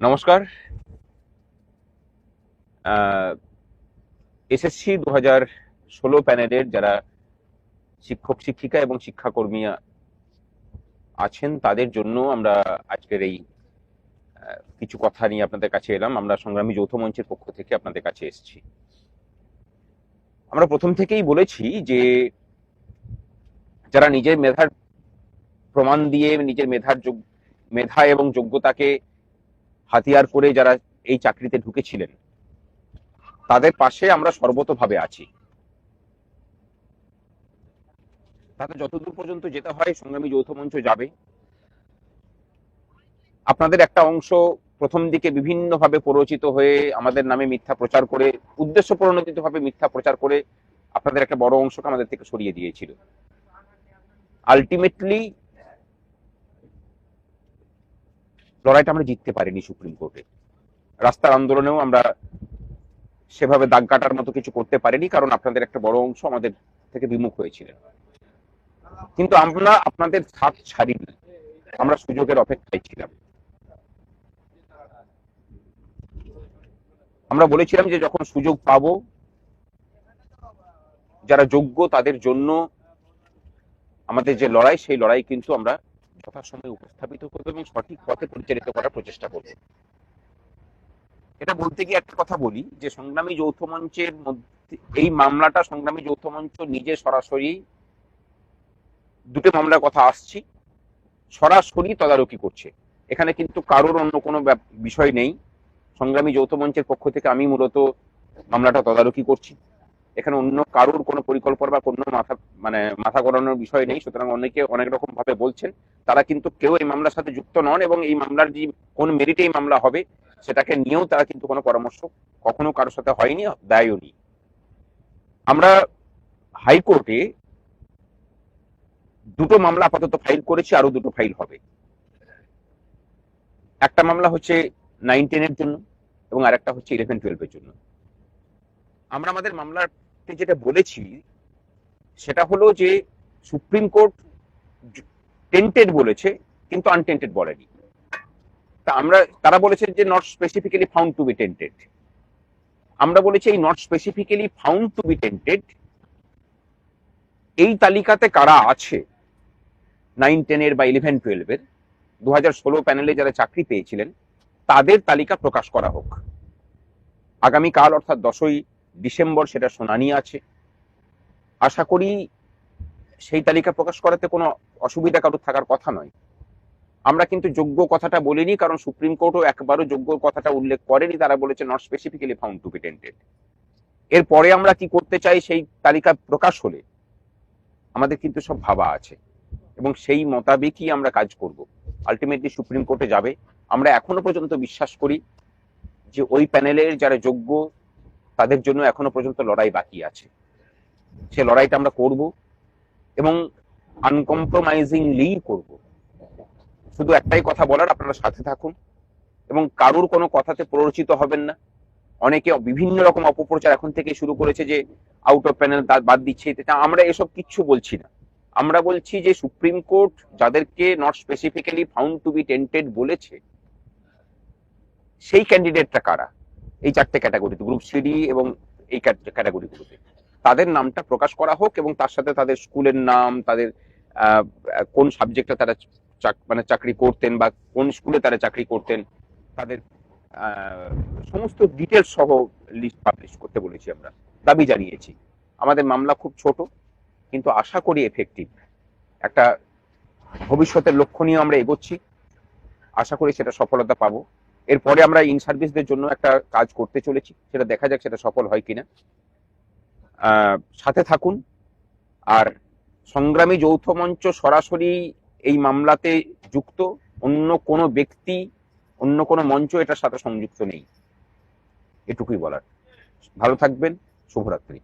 নমস্কার। এসএসসি দু হাজার ষোলো প্যানেলের যারা শিক্ষক, শিক্ষিকা এবং শিক্ষাকর্মী আছেন, তাদের জন্য আমরা আজকের এই কিছু কথা নিয়ে আপনাদের কাছে এলাম। আমরা সংগ্রামী যৌথ মঞ্চের পক্ষ থেকে আপনাদের কাছে এসেছি। আমরা প্রথম থেকেই বলেছি যে, যারা নিজের মেধার প্রমাণ দিয়ে নিজের মেধার যোগ- মেধা এবং যোগ্যতাকে হাতিয়ার করে যারা এই চাকরিতে ঢুকেছিলেন, তাদের পাশে আমরা সর্বতভাবে আছি। তাতে যতদূর পর্যন্ত যেতে হয়, সংগ্রামী যৌথ মঞ্চ যাবে। আপনাদের একটা অংশ প্রথম দিকে বিভিন্নভাবে প্ররোচিত হয়ে আমাদের নামে মিথ্যা প্রচার করে, উদ্দেশ্য প্রণোদিত ভাবে মিথ্যা প্রচার করে আপনাদের একটা বড় অংশকে আমাদের থেকে সরিয়ে দিয়েছিল। আলটিমেটলি লড়াইটা আমরা জিততে পারিনি সুপ্রিম কোর্টে। রাস্তার আন্দোলনেও আমরা সেভাবে দাগ কাটার মতো কিছু করতে পারিনি, কারণ আপনাদের একটা বড় অংশ আমাদের থেকে বিমুখ হয়েছিলেন। কিন্তু আমরা আপনাদের সাথ ছাড়িনি। আমরা সুযোগের অপেক্ষায় ছিলাম। আমরা বলেছিলাম যে যখন সুযোগ পাবো, যারা যোগ্য তাদের জন্য আমাদের যে লড়াই, সেই লড়াই কিন্তু আমরা যথাসময়ে উপস্থাপিত করব এবং সঠিক পথে পরিচালিত করার প্রচেষ্টা করব। এটা বলতে গিয়ে একটা কথা বলি, যে সংগ্রামী যৌথ মঞ্চের মধ্যে, এই মামলাটা সংগ্রামী যৌথ মঞ্চ নিজে সরাসরি দুটো মামলার কথা আসছি, সরাসরি তদারকি করছে। এখানে কিন্তু কারোর অন্য কোনো বিষয় নেই। সংগ্রামী যৌথ মঞ্চের পক্ষ থেকে আমি মূলত মামলাটা তদারকি করছি। এখানে অন্য কারোর কোনো পরিকল্পনা বা কোনো মাথা মানে মাথা গড়ানোর বিষয় নেই, সুতরাং অনেকে অনেক রকম ভাবে বলছেন। তারা কিন্তু কেউ এই মামলার সাথে যুক্ত নন এবং এই মামলার যে কোন মেরিটে এই মামলা হবে, সেটাকে নিয়েও তারা কিন্তু কোনো পরামর্শ কখনো কারোর সাথে হয়নি, দেয়ও নি আমরা হাইকোর্টে দুটো মামলা আপাতত ফাইল করেছি আরও দুটো ফাইল হবে। একটা মামলা হচ্ছে নাইন টেনের জন্য এবং আরেকটা হচ্ছে ইলেভেন টুয়েলভের জন্য। আমরা আমাদের মামলাতে যেটা বলেছি, সেটা হলো যে সুপ্রিম কোর্ট টেন্টেড বলেছে, কিন্তু আনটেন্টেড বলেনি। তা আমরা, তারা বলেছে যে not specifically found to be tainted আমরা বলেছি এই not specifically found to be tainted এই তালিকাতে কারা আছে? নাইন টেনের বা ইলেভেন টুয়েলভের দু হাজার ষোলো প্যানেলে যারা চাকরি পেয়েছিলেন, তাদের তালিকা প্রকাশ করা হোক। আগামীকাল অর্থাৎ দশই ডিসেম্বর সেটা শুনানি আছে। আশা করি সেই তালিকা প্রকাশ করাতে কোনো অসুবিধা কারোর থাকার কথা নয়। আমরা কিন্তু যোগ্য কথাটা বলিনি, কারণ সুপ্রিম কোর্টও একবারও যোগ্য কথাটা উল্লেখ করেনি। তারা বলেছে not specifically found to be tainted এরপরে আমরা কি করতে চাই সেই তালিকা প্রকাশ হলে? আমাদের কিন্তু সব ভাবা আছে। এবং সেই মোতাবেকই আমরা কাজ করব। আলটিমেটলি সুপ্রিম কোর্টে যাবে। আমরা এখনও পর্যন্ত বিশ্বাস করি যে ওই প্যানেলের যারা যোগ্য তাদের জন্য এখনও পর্যন্ত লড়াই বাকি আছে। সে লড়াইটা আমরা করব এবং আনকম্প্রোমাইজিংলি করব। শুধু একটাই কথা বলার, আপনারা সাথে থাকুন এবং কারুর কোনো কথাতে প্ররোচিত হবেন না। অনেকে বিভিন্ন রকম অপপ্রচার এখন থেকে শুরু করেছে যে আউট অফ প্যানেল বাদ দিচ্ছে আমরা এসব কিচ্ছু বলছি না। আমরা বলছি যে সুপ্রিম কোর্ট যাদেরকে not specifically found to be tainted বলেছে, সেই ক্যান্ডিডেটটা কারা? এই চারটে ক্যাটাগরিতে গ্রুপ সিডি এবং এই ক্যাটাগরিগুলোতে তাদের নামটা প্রকাশ করা হোক এবং তার সাথে তাদের স্কুলের নাম তাদের কোন সাবজেক্টে তারা মানে চাকরি করতেন বা কোন স্কুলে তারা চাকরি করতেন তাদের সমস্ত ডিটেলস সহ লিস্ট পাবলিশ করতে বলেছি আমরা। দাবি জানিয়েছি। আমাদের মামলা খুব ছোট কিন্তু আশা করি এফেক্টিভ একটা ভবিষ্যতের লক্ষ্য নিয়ে আমরা এগোচ্ছি। আশা করি সেটা সফলতা পাবো। এরপরে আমরা ইন সার্ভিসদের জন্য একটা কাজ করতে চলেছি, সেটা দেখা যাক সেটা সফল হয় কিনা। সাথে থাকুন। আর সংগ্রামী যৌথ মঞ্চ সরাসরি এই মামলাতে যুক্ত, অন্য কোনো ব্যক্তি, অন্য কোনো মঞ্চ এটার সাথে সংযুক্ত নেই। এটুকুই বলার। ভালো থাকবেন, শুভরাত্রি।